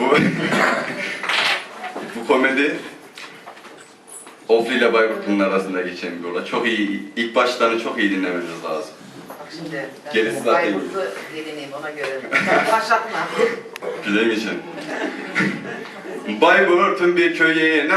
bu bu komedi Ofli ile Bayburt'un arasında geçen bir olay. Çok iyi, ilk başlarını çok iyi dinlemeniz lazım. Bak şimdi ben Gerisi zaten Bayburtlu gelineyim ona göre. Başlatma. Bilemeyeceğim. Bayburt'un bir köyüne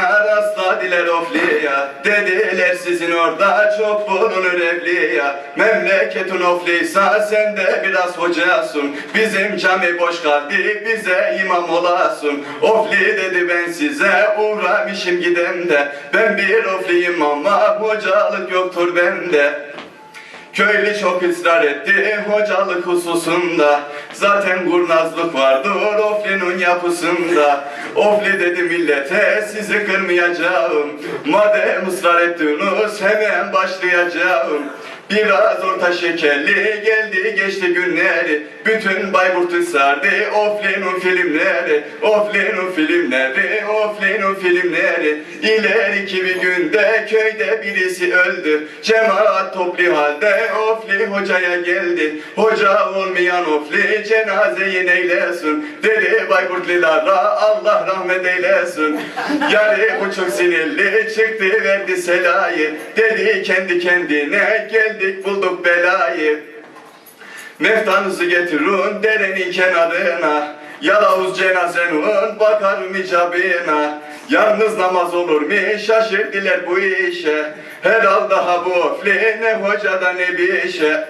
rastladılar ofliya Dediler sizin orada çok bulunur evliya Memleketin ofliysa sen de biraz hocasın. Bizim cami boş kaldı bize imam olasın. Ofli dedi ben size uğramışım gidem de Ben bir ofliyim ama hocalık yoktur bende Köylü çok ısrar etti hocalık hususunda. Zaten kurnazlık vardır Ofli'nin yapısında. Ofli dedi millete sizi kırmayacağım. Madem ısrar ettiniz hemen başlayacağım Biraz orta şekerli geldi geçti günleri. Bütün Bayburt'u sardı Ofli'nin filmleri. Ofli'nin filmleri Ofli'nin filmleri. İleriki bir günde köyde birisi öldü. Cemaat toplu halde Ofli hocaya geldi. Hoca olmayan Ofli cenazeyi neylesin? Dedi Bayburtlulara Allah rahmet eylesin. Yani bu çok sinirli çıktı verdi selayı. Dedi kendi kendine geldik bulduk belayı. Meftanızı getirin derenin kenarına Yalavuz cenazenin bakarım icabına Yalnız namaz olur mu şaşırdılar bu işe. Herhalde ha bu ofli ne hocada ne bir işe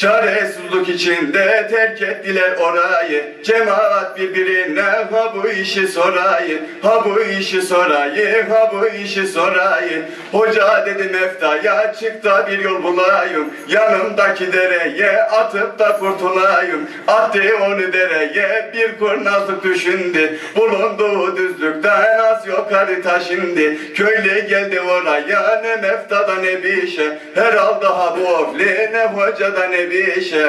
Çaresizlik içinde terk ettiler orayı. Cemaat birbirine ha bu işi sorayı Ha bu işi sorayı ha bu işi sorayı Hoca dedi meftaya çık da bir yol bulayım. Yanımdaki dereye atıp da kurtulayım. Attı onu dereye bir kurnazlık düşündü. Bulunduğu düzlükten az yukarı taşındı Köylü geldi oraya ne meftada ne bir şey. Herhalde ha bu ofli ne hocada ne şey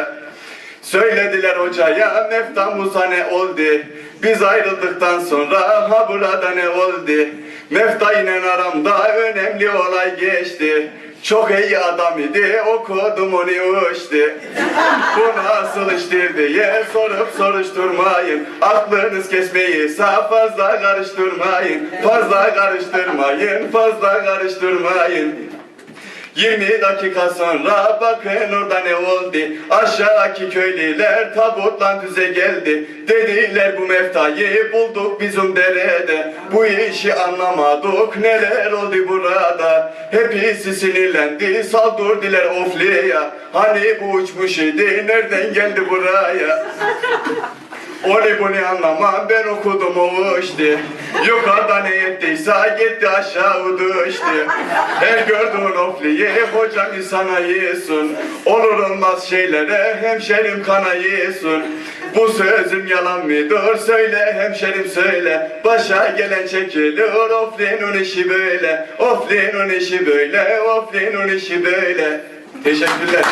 Söylediler hocaya meftamıza ne oldu Biz ayrıldıktan sonra ha burada ne oldu Mefta ile aramda önemli olay geçti çok iyi adam idi, okudum onu uçtu. Bu nasıl iştir diye sorup soruşturmayın. Aklınız kesmeyiyse fazla karıştırmayın. Fazla karıştırmayın, fazla karıştırmayın. 20 dakika sonra bakın orada ne oldu? Aşağıdaki köylüler tabutla düze geldi. Dediler bu meftayı bulduk bizim derede. Bu işi anlamadık. Neler oldu burada? Hepsi sinirlendi. Saldırdılar ofliya Hani bu uçmuş idi? Nereden geldi buraya onu bunu anlamam ben okudum o işte. Yukarıda ne ettiyse gitti aşağı düştü. Her gördüğün ofliyi hocam sana yesin Olur olmaz şeylere hemşerim kana yesin Bu sözüm yalan mıdır? Söyle hemşerim söyle. Başa gelen çekilir oflinin işi böyle. Oflinin işi böyle oflinin işi böyle. Teşekkürler